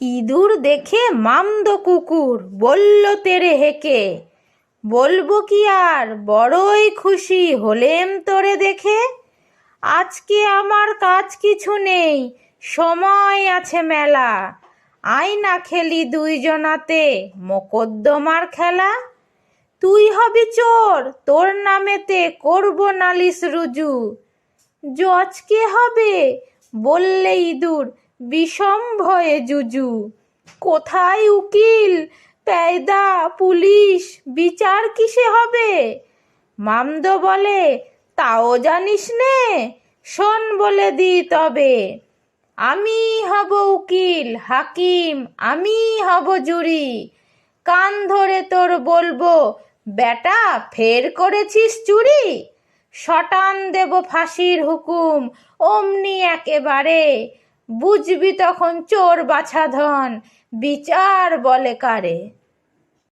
ইঁদুর দেখে মামদ কুকুর বলল তেরে হেকে, বলব কি আর, বড়ই খুশি হলেম তোরে দেখে। আজকে আমার কাজ কিছু নেই, সময় আছে মেলা। আয় না খেলি দুইজনাতে, মকদ্দমার খেলা। তুই হবি চোর, তোর নামেতে করব নালিশ রুজু। জজকে হবে বললে ইঁদুর বিষম ভয়ে জুজু। কোথায় উকিল? পেয়দা পুলিশ, বিচার কিসে হবে? মামদ বলে, তাও জানিস নে? শোন বলে দি তবে। আমি হব উকিল, হাকিম, আমি হব জুরি। কান ধরে তোর বলব, বেটা, ফের করেছিস চুরি? শটান দেব ফাঁসির হুকুম, অমনি একেবারে। বুঝবি তখন চোর বাছা ধন। বিচার বলে কারে?